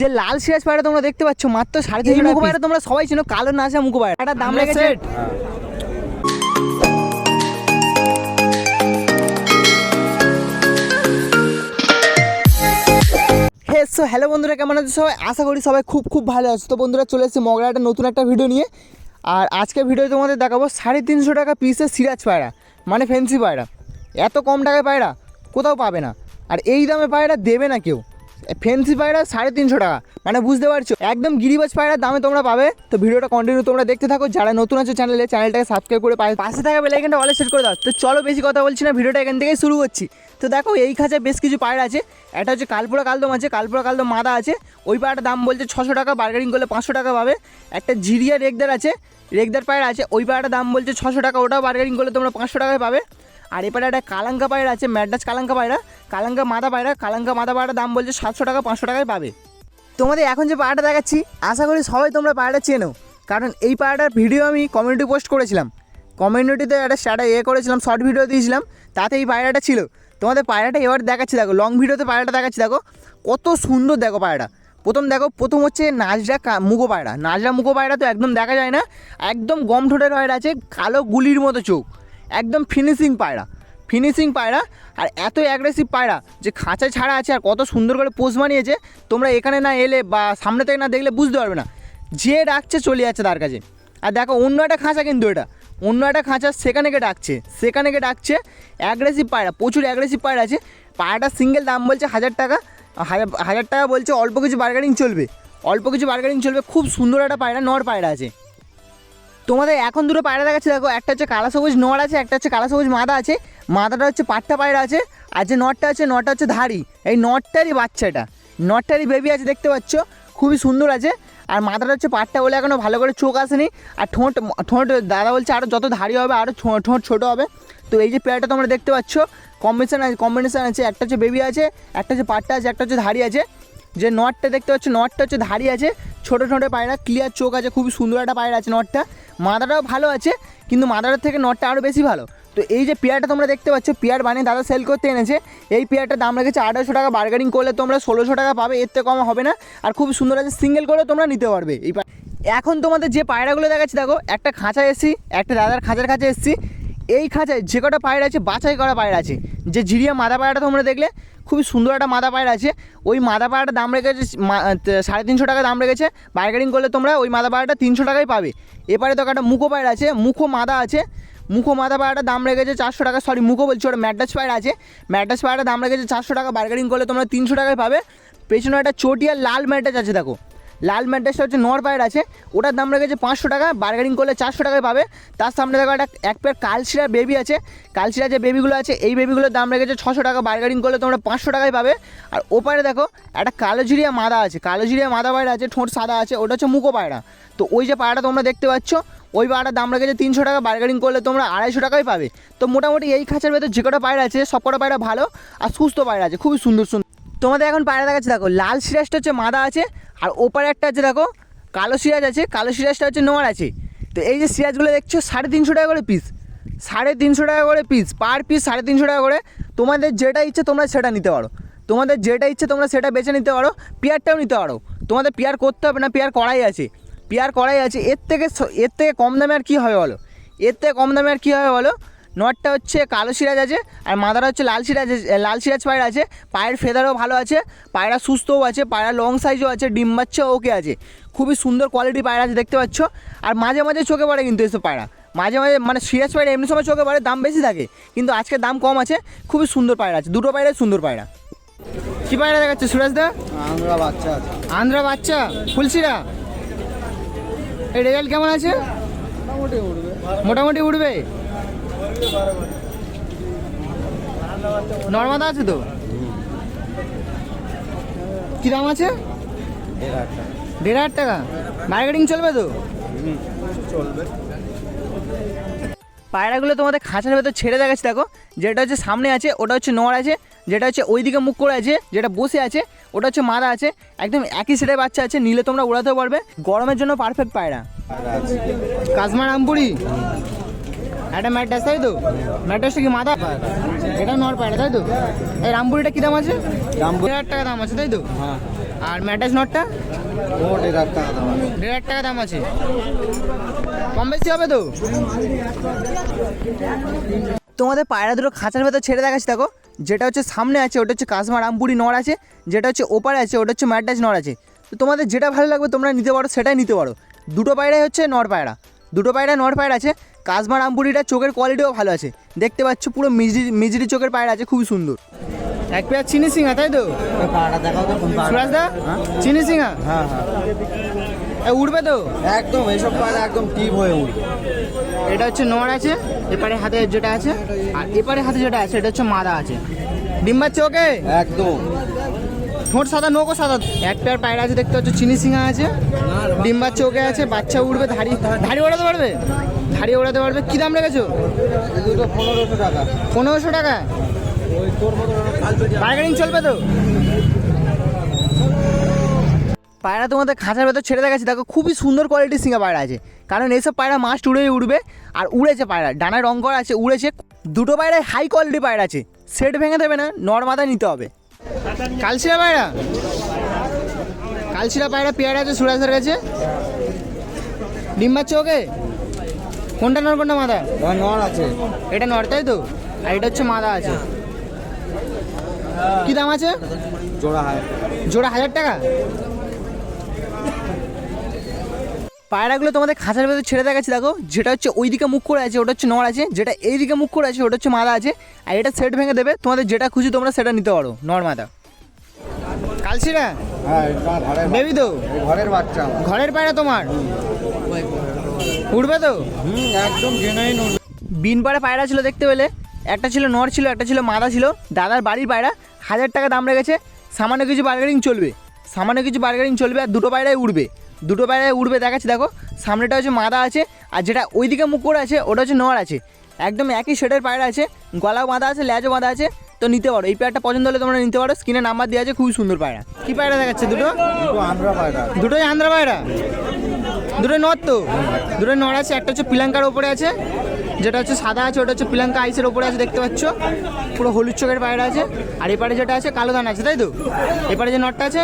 যে লাল সিরাজ পায়রা তোমরা দেখতে পাচ্ছ মাত্র সাড়ে তিনশো মুখো পায়রা তোমরা সবাই চিনো কালো নাচা মুখো পায়রা একটা দাম লেগেছে সো হ্যালো বন্ধুরা কেমন আছো সবাই? আশা করি সবাই খুব খুব ভালো আছো। তো বন্ধুরা চলে এসেছি মগরা একটা নতুন একটা ভিডিও নিয়ে। আর আজকে ভিডিও তোমাদের দেখাবো সাড়ে তিনশো টাকা পিসের সিরাজ পায়রা মানে ফেন্সি পায়রা এত কম টাকায় পায়রা কোথাও পাবে না। আর এই দামে পায়রা দেবে না কেউ। ফেন্সি পায়রা সাড়ে তিনশো টাকা। মানে বুঝতে পারছ? একদম গিরিবাজ পায়রার দামে তোমরা পাবে। তো ভিডিওটা কন্টিনিউ তোমরা দেখতে থাকো। যারা নতুন আছে চ্যানেলে চ্যানেলটাকে সাবস্ক্রাইব করে পাশে- পাশে থাকা বেলাইকানটা অলে সেট করে দাও। তো চলো বেশি কথা বলছি না, ভিডিওটা এখান থেকেই শুরু করছি। তো দেখো, এই খাঁচায় বেশ কিছু পায়রা আছে। একটা হচ্ছে কালপুরা কালদম আছে, কালপুরা কালদম মাদা আছে। ওই পায়রাটার দাম বলছে ছশো টাকা বার্গেনিং করলে পাঁচশো টাকা পাবে। একটা ঝিরিয়া রেগদার আছে, রেগদার পায়রা আছে। ওই পায়রাটার দাম বলছে ছশো টাকা, ওটাও বার্গেনিং করলে তোমরা পাঁচশো টাকায় পাবে। আর এপারে একটা কালাঙ্কা পায়রা আছে, ম্যাডাস কালাঙ্কা পায়রা। কালাঙ্কা মাদা পায়রা কালাঙ্কা মাদা পায়রার দাম বলছে সাতশো টাকা, পাঁচশো টাকায় পাবে। তোমাদের এখন যে পায়রাটা দেখাচ্ছি, আশা করি সবাই তোমরা পায়রাটা চেনো। কারণ এই পায়রাটার ভিডিও আমি কমিউনিটি পোস্ট করেছিলাম। কমিউনিটিতে একটা স্টার্টার ইয়ে করেছিলাম শর্ট ভিডিও দিয়েছিলাম, তাতে এই পায়রাটা ছিল। তোমাদের পায়রাটা এবার দেখাচ্ছি, দেখো লং ভিডিওতে পায়রাটা দেখাচ্ছি, দেখো। কত সুন্দর দেখো পায়রাটা। প্রথম দেখো, প্রথম হচ্ছে নাজরা মুগো পায়রা। নাজরা মুগো পায়রা তো একদম দেখা যায় না। একদম গম ঠোঁটের পায়রা আছে, কালো গুলির মতো চোখ। একদম ফিনিশিং পায়রা ফিনিশিং পায়রা আর এত অ্যাগ্রেসিভ পায়রা যে খাঁচায় ছাড়া আছে আর কত সুন্দর করে পোজ বানিয়েছে, তোমরা এখানে না এলে বা সামনে থেকে না দেখলে বুঝতে পারবে না। যে ডাকছে চলে যাচ্ছে তার কাছে। আর দেখো, অন্য একটা খাঁচা কিন্তু এটা। অন্য একটা খাঁচা সেখানে গিয়ে ডাকছে, সেখানে গিয়ে ডাকছে অ্যাগ্রেসিভ পায়রা, প্রচুর অ্যাগ্রেসিভ পায়রা আছে। পায়রাটা সিঙ্গেল দাম বলছে হাজার টাকা, হাজার হাজার টাকা বলছে অল্প কিছু বার্গেনিং চলবে। অল্প কিছু বার্গেনিং চলবে, খুব সুন্দর একটা পায়রা, নর পায়রা আছে। তোমাদের এখন দুটো পায়রা দেখাচ্ছে, দেখো, একটা হচ্ছে কালা সবুজ নর আছে, একটা হচ্ছে কালা সবুজ মাদা আছে, মাদাটা হচ্ছে পাট্টা পায়রা আছে, আর যে নটটা আছে নটটা হচ্ছে ধাড়ি। এই নটটারই বাচ্চাটা নটটারই বেবি আছে, দেখতে পাচ্ছ? খুবই সুন্দর আছে, আর মাথাটা হচ্ছে পাট্টা বলে এখনও ভালো করে চোখ আসেনি, আর ঠোঁট ঠোঁট, দাদা বলছে আরও যত ধাড়ি হবে আরও ঠোঁট ছোটো হবে। তো এই যে পেয়ারটা তোমরা দেখতে পাচ্ছ কম্বিনেশন আছে কম্বিনেশন আছে, একটা হচ্ছে বেবি আছে, একটা হচ্ছে পাট্টা আছে, একটা হচ্ছে ধাড়ি আছে। যে নটটা দেখতে পাচ্ছ, নটটা হচ্ছে ধাড়ি আছে, ছোটো ছোটো পায়রা ক্লিয়ার চোখ আছে, খুবই সুন্দর একটা পায়রা আছে নটটা। মাদাটাও ভালো আছে, কিন্তু মাদাটার থেকে নটটা আরও বেশি ভালো। তো এই যে পেয়ারটা তোমরা দেখতে পাচ্ছ, পেয়ার বানিয়ে দাদা সেল করতে এনেছে, এই পেয়ারটার দাম রেখেছে আঠারোশো টাকা বার্গেনিং করলে তোমরা ষোলোশো টাকা পাবে, এর থেকে কম হবে না। আর খুব সুন্দর আছে সিঙ্গেল করে তোমরা নিতে পারবে। এই এখন তোমাদের যে পায়রাগুলো দেখাচ্ছি, দেখো, একটা খাঁচা এসছি, একটা দাদার খাঁচার কাছে এসছি এই খাঁচায় যে কটা পায়রা আছে, বাছাই করা পায়রা আছে। যে ঝিরিয়া মাদা পায়রাটা তোমরা দেখলে, খুবই সুন্দর একটা মাদা পায়রা আছে। ওই মাদা পায়রাটার দাম রেখেছে সাড়ে তিনশো টাকা দাম রেখেছে। বার্গেনিং করলে তোমরা ওই মাদা পায়রাটা তিনশো টাকায় পাবে। এবারে তো একটা মুখো পায়রা আছে, মুখো মাদা আছে। মুখো মাদা পায়রাটার দাম রেখেছে চারশো টাকা সরি মুখো বলছি, ওটা ম্যাডাস পায়রা আছে। ম্যাডাস পায়রাটার দাম রেখেছে চারশো টাকা বার্গেনিং করলে তোমরা তিনশো টাকায় পাবে। পেছনে একটা চটিয়া লাল ম্যাডাস আছে, দেখো। লাল ম্যাড্রাসটা হচ্ছে নর পায়ের আছে। ওটার দাম রেখেছে পাঁচশো টাকা বার্গেনিং করলে চারশো টাকায় পাবে। তার সামনে দেখো একটা, এক পেয়ার কালশিরা বেবি আছে। কালশিরা যে বেবিগুলো আছে, এই বেবিগুলোর দাম রেখেছে ছশো টাকা বার্গেনিং করলে তোমরা পাঁচশো টাকায় পাবে। আর ওপারে দেখো, একটা কালো জিরিয়া মাদা আছে। কালো জিরিয়া মাদা পায়রা আছে, ঠোঁট সাদা আছে, ওটা হচ্ছে মুখো পায়রা। তো ওই যে পায়রাটা তোমরা দেখতে পাচ্ছ, ওই পায়রাটার দাম রেখেছে তিনশো টাকা বার্গেনিং করলে তোমরা আড়াইশো টাকায় পাবে। তো মোটামুটি এই খাঁচার ভেতর যে কটা পায়রা আছে সব কটা পায়রা ভালো আর সুস্থ পায়রা আছে, খুবই সুন্দর সুন্দর। তোমাদের এখন পায়রা দেখাচ্ছে, দেখো, লাল সিরাজটা হচ্ছে মাদা আছে, আর ওপারে একটা আছে, দেখো, কালো সিরাজ আছে, কালো সিরাজটা হচ্ছে নোয়ার আছে। তো এই যে সিরাজগুলো দেখছ, সাড়ে তিনশো টাকা করে পিস সাড়ে তিনশো টাকা করে পিস পার পিস সাড়ে তিনশো টাকা করে, তোমাদের যেটা ইচ্ছে তোমরা সেটা নিতে পারো। তোমাদের যেটা ইচ্ছে তোমরা সেটা বেছে নিতে পারো, পেয়ারটাও নিতে পারো। তোমাদের পেয়ার করতে হবে না, পেয়ার করাই আছে। পেয়ার করাই আছে, এর থেকে এর থেকে কম দামে আর কী হবে বলো? এর থেকে কম দামে আর কী হবে বলো? নটটা হচ্ছে কালো সিরাজ আছে আর মাদারা হচ্ছে লাল সিরাজ লাল সিরাজ পায়রা আছে পায়ের ফেদারও ভালো আছে পায়রা সুস্থও আছে পায়রা লং সাইজও আছে ডিম বাচ্চা ওকে আছে। খুবই সুন্দর কোয়ালিটি পায়রা আছে দেখতে পাচ্ছ? আর মাঝে মাঝে চোখে পড়ে কিন্তু এসব পায়রা। মাঝে মাঝে মানে সিরাজ পায়রা এমনি সময় চোখে পড়ে দাম বেশি থাকে কিন্তু আজকে দাম কম আছে খুবই সুন্দর পায়রা আছে দুটো পায়রা সুন্দর পায়রা। কী পায়রা দেখাচ্ছে সুরাজ দা? আমরা বাচ্চা আন্ধ্রা বাচ্চা ফুলসিরা এই রেজাল্ট কেমন আছে? মোটামুটি উঠবে। মোটামুটি উঠবে? নর্মাদা আছে তো? কি দাম আছে? দেড় হাজার টাকা। মার্কেটিং চলবে তো? চলবে পায়রাগুলো তোমাদের খাঁচার ভেতর ছেড়ে দেখাচ্ছে দেখো। যেটা হচ্ছে সামনে আছে ওটা হচ্ছে নড় আছে যেটা হচ্ছে ওইদিকে মুখ করে আছে যেটা বসে আছে ওটা হচ্ছে মাদা আছে। একদম একই সেটের বাচ্চা আছে নিলে তোমরা উড়াতেও পারবে। গরমের জন্য পারফেক্ট পায়রা। কাজমা রামপুরি একটা ম্যাড্রাস তাই তো? ম্যাড্রাসটা কি মাদা এটা নর পায়রা তাই তো? এই রামপুরিটা কী দাম আছে? রামপুরি- দেড় হাজার টাকা দাম আছে তাই তো? হ্যাঁ। আর ম্যাটাস নটটা? ও দেড় হাজার টাকা দাম আছে। দেড় হাজার টাকা দাম আছে। কম বেশি হবে তো? তোমাদের পায়রা দুটো খাঁচার ভেতর ছেড়ে দেখাচ্ছি দেখো। যেটা হচ্ছে সামনে আছে ওটা হচ্ছে কাসমা রামপুরি নড় আছে। যেটা হচ্ছে ওপারে আছে ওটা হচ্ছে ম্যাডাস নড় আছে। তো তোমাদের যেটা ভালো লাগবে তোমরা নিতে পারো সেটাই নিতে পারো। দুটো পায়রাই হচ্ছে নড় পায়রা। দুটো পায়রা নড় পায়রা আছে। কাসমা রামপুরিটা চোখের কোয়ালিটিও ভালো আছে। দেখতে পাচ্ছ পুরো মিজরি মিজরি চোখের পায়রা আছে খুবই সুন্দর। এক পেয়ার চিনি সিংহা তাই তো? সুরাজদা হ্যাঁ? চিনি সিংহা হ্যাঁ হ্যাঁ। উঠবে তো? একদম এইসব পাড়া একদম টিপ হয়ে উঠবে এটা হচ্ছে নড় আছে এপারে হাতে যেটা আছে আর এপারে হাতে যেটা আছে এটা হচ্ছে মাদা আছে। ডিম্বার চোখে একদম। ঠোঁট সাদা নৌকো সাদা। এক পেয়ার পায়রা আছে, দেখতে হচ্ছে চিনি সিংহা আছে। ডিম্বার চোখে আছে, বাচ্চা উঠবে ধাড়ি ধাড়ি ওড়াতে পারবে? ধাড়ি ওড়াতে পারবে? কী দাম রেখেছো? পনেরোশো টাকা। পনেরোশো টাকা বার্গেনিং চলবে তো? পায়রা তোমাদের খাঁচার ভেতর ছেড়ে দেখাচ্ছি। দেখো, খুবই সুন্দর কোয়ালিটির সিঙ্গা পায়রা আছে। কারণ এইসব পায়রা মাস্ট উড়েই উড়বে। আর উড়েছে পায়রা। ডানায় রং করা আছে, উড়েছে। দুটো পায়রায় হাই কোয়ালিটি পায়রা আছে। সেট ভেঙে দেবে না নর্মাদা নিতে হবে। কালশিরা পায়রা? কালশিরা পায়রা পেয়ারা আছে সুরাজের কাছে। ডিম্বার চোখে কোনটা নর কোনটা মাদা? নর আছে। এটা নর তাই তো? আর এটা হচ্ছে মাদা আছে। কি দাম আছে? জোড়া জোড়া হাজার টাকা? পায়রাগুলো তোমাদের খাঁচার ভেতর ছেড়ে দেখাচ্ছি দেখো। যেটা হচ্ছে ওইদিকে মুখ করে আছে ওটা হচ্ছে নড় আছে। যেটা এইদিকে মুখ করে আছে ওটা হচ্ছে মাদা আছে। আর এটা সেট ভেঙে দেবে তোমাদের যেটা খুশি তোমরা সেটা নিতে পারো নর মাদা। কালসিরা হ্যাঁ বেবি তো? ঘরের বাচ্চা ঘরের পায়রা তোমার? উঠবে তো? একদম জেনাইন বিন পাড়া পায়রা ছিল দেখতে পেলে। একটা ছিল নর ছিল একটা ছিল মাদা ছিল। দাদার বাড়ির পায়রা হাজার টাকা দাম রেখেছে। সামান্য কিছু বার্গেনিং চলবে। সামান্য কিছু বার্গেনিং চলবে আর দুটো পায়রাই উঠবে দুটো পায়রায় উঠবে দেখাচ্ছি দেখো। সামনেটা হচ্ছে মাদা আছে আর যেটা ওইদিকে মুখ করে আছে ওটা হচ্ছে নর আছে। একদম একই শেডের পায়রা আছে গলাও বাঁধা আছে ল্যাজও বাঁধা আছে। তো নিতে পারো এই পেয়ারটা পছন্দ হলে তোমরা নিতে পারো। স্ক্রিনে নাম্বার দেওয়া আছে খুবই সুন্দর পায়রা। কী পায়রা দেখাচ্ছে দুটো? দুটো আন্ধ্রা পায়রা। দুটোই আন্ধ্রা পায়রা? দুটো নর তো? দুটো নর আছে একটা হচ্ছে পিলাঙ্কার ওপরে আছে যেটা হচ্ছে সাদা আছে ওটা হচ্ছে পিলাঙ্কা আইসের ওপরে আছে দেখতে পাচ্ছ? পুরো হলুদ চোখের পায়রা আছে আর এপারে যেটা আছে কালো দানা আছে তাই তো? এপারে যে নটটা আছে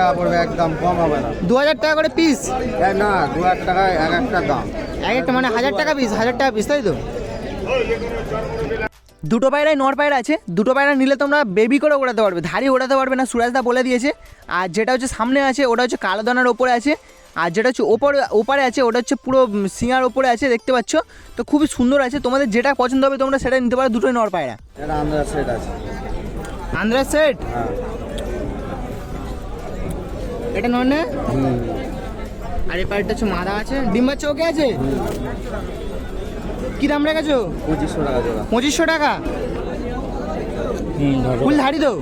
টাকা পড়বে একদম কম হবে না। দু হাজার টাকা করে পিস না দু হাজার টাকায় এক একটা দাম। এক একটা মানে হাজার টাকা পিস হাজার টাকা পিস তাই তো? দুটো পায়রায় নর পায়রা আছে। দুটো পায়রা নিলে তোমরা বেবি করে ওড়াতে পারবে ধাড়ি ওড়াতে পারবে না সুরাজদা বলে দিয়েছে। আর যেটা হচ্ছে সামনে আছে ওটা হচ্ছে কালো দানার ওপরে আছে। আর যেটা হচ্ছে ওপর ওপারে আছে ওটা হচ্ছে পুরো সিঙার ওপরে আছে দেখতে পাচ্ছ? তো খুবই সুন্দর আছে তোমাদের যেটা পছন্দ হবে তোমরা সেটা নিতে পারো দুটোই নর পায়রা। আন্ধ্রা সেট আছে। আন্দ্রা সেট হ্যাঁ। এটা নর না হুম। আর এই পায়রাটা হচ্ছে মাদা আছে। ডিম্বার চৌকে আছে? কী দাম রেখেছো? পঁচিশশো টাকা জোড়া। পঁচিশশো টাকা? ফুল ধাড়ি তো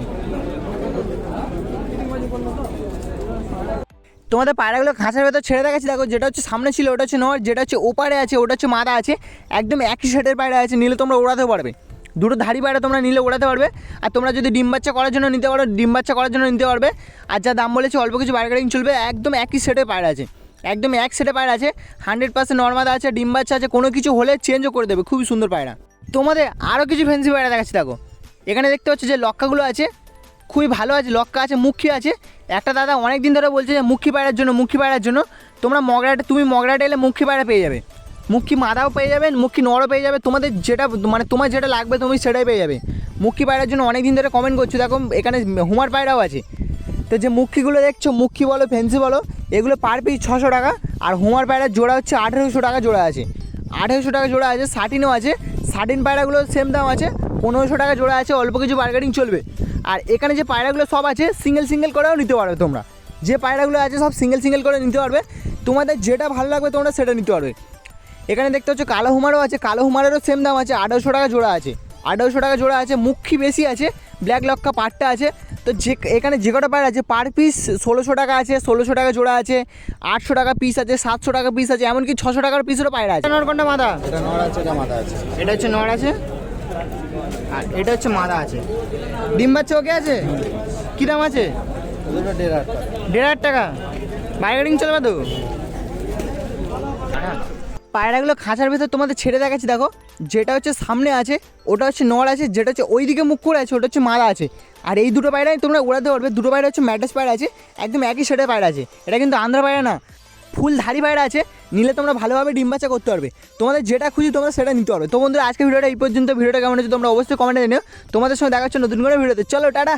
তোমাদের পায়রাগুলো খাঁচার ভেতর ছেড়ে দেখাচ্ছি। দেখো যেটা হচ্ছে সামনে ছিল ওটা হচ্ছে নর যেটা হচ্ছে ওপারে আছে ওটা হচ্ছে মাদা আছে। একদম একই শেডের পায়রা আছে নিলে তোমরা ওড়াতেও পারবে। দুটো ধাড়ি পায়রা তোমরা নিলে ওড়াতে পারবে। আর তোমরা যদি ডিম বাচ্চা করার জন্য নিতে পারো, ডিম বাচ্চা করার জন্য নিতে পারবে। আর যা দাম বলেছে, অল্প কিছু বার্গেনিং চলবে, একদম একই সেটে পায়রা আছে। একদম এক সেটে পায়রা আছে। হান্ড্রেড পার্সেন্ট নর্মাদা আছে, ডিম বাচ্চা আছে, কোনো কিছু হলে চেঞ্জও করে দেবে, খুবই সুন্দর পায়রা। তোমাদের আরও কিছু ফ্যান্সি পায়রা দেখাচ্ছি, দেখো। এখানে দেখতে পাচ্ছ যে লক্কাগুলো আছে, খুবই ভালো আছে, লক্কা আছে, মুখী আছে। একটা দাদা অনেক দিন ধরে বলছে যে মুখী পায়রার জন্য, মুখী পায়রার জন্য। তোমরা মগরাটা, তুমি মগরাটা এলে মুখী পায়রা পেয়ে যাবে। মুখী মাদাও পেয়ে যাবে, মুখী নড়ও পেয়ে যাবে? তোমাদের যেটা মানে তোমার যেটা লাগবে তুমি সেটাই পেয়ে যাবে। মুখী পায়রার জন্য অনেক দিন ধরে কমেন্ট করছ? দেখো, এখানে হুমার পায়রাও আছে। তো যে মুখীগুলো দেখছ, মুখী বলো ফেন্সি বলো, এগুলো পার পিস ছশো টাকা। আর হুমার পায়রার জোড়া হচ্ছে আঠেরোশো টাকা জোড়া আছে। আঠেরোশো টাকা জোড়া আছে সাটিনও আছে। সাটিন পায়রাগুলো সেম দাম আছে, পনেরোশো টাকা জোড়া আছে, অল্প কিছু বার্গেনিং চলবে। আর এখানে যে পায়রাগুলো সব আছে সিঙ্গেল সিঙ্গেল করেও নিতে পারবে তোমরা। যে পায়রাগুলো আছে, সব সিঙ্গেল সিঙ্গেল করে নিতে পারবে। তোমাদের যেটা ভালো লাগবে তোমরা সেটা নিতে পারবে। এখানে দেখতে হচ্ছে কালো হুমারও আছে কালো হুমারেরও সেম দাম আছে আঠারোশো টাকা জোড়া আছে। আঠারোশো টাকা জোড়া আছে মুখী বেশি আছে ব্ল্যাক লক্কা পাটটা আছে। তো যে এখানে যে কটা পায়রা আছে পার পিস ষোলোশো টাকা আছে ষোলোশো টাকা জোড়া আছে আটশো টাকা পিস আছে সাতশো টাকা পিস আছে এমনকি ছশো টাকার পিসেরও পায়রা আছে। নরকন্ডা মাদা? এটা নর আছে এটা মাথা আছে। এটা হচ্ছে নড় আছে আর এটা হচ্ছে মাদা আছে। ডিম বাচ্চা ওকে আছে? কী দাম আছে? দেড় হাজার টাকা। দেড় হাজার টাকা। বার্গেনিং চলবে তো? পায়রাগুলো খাঁচার ভেতর তোমাদের ছেড়ে দেখাচ্ছি, দেখো। যেটা হচ্ছে সামনে আছে, ওটা হচ্ছে নর আছে, যেটা হচ্ছে ওই দিকে মুখ করে আছে, ওটা হচ্ছে মাদা আছে। আর এই দুটো পায়রাই তোমরা উড়াতে পারবে, দুটো পায়রা হচ্ছে ম্যাটাস পায়রা আছে, একদম একই সেটের পায়রা আছে। এটা কিন্তু আন্ধ্রা পায়রা না, ফুল ধারি পায়রা আছে, নিলে তোমরা ভালোভাবে ডিম বাচ্চা করতে পারবে। তোমাদের যেটা খুঁজি তোমরা সেটা নিতে পারবে। তো বন্ধুরা, আজকে ভিডিওটা এই পর্যন্ত, ভিডিওটা কেমন হচ্ছে তোমরা অবশ্যই কমেন্টে জানিও। তোমাদের সঙ্গে দেখাচ্ছ নতুন করে ভিডিওতে। চলো, টাটা!